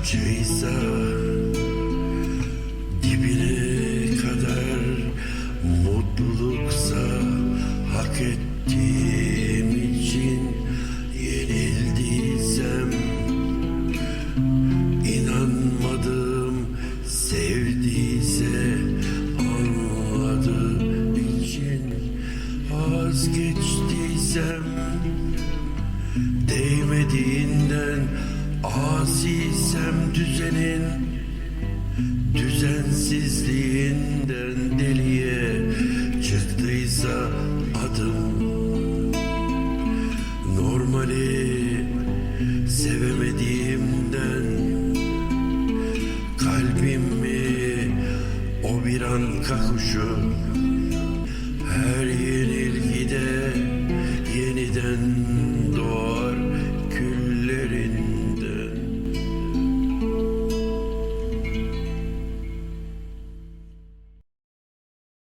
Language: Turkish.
acıysa dibine kadar mutluluksa hak ettiğim için yenildiysem inanmadım sevdiyse anladığı için vazgeçtiysem Değmediğinden Asisem düzenin Düzensizliğinden deliye Çıktıysa adım. Normali sevemediğimden Kalbimi o bir an kakuşu Her yenilgide yeniden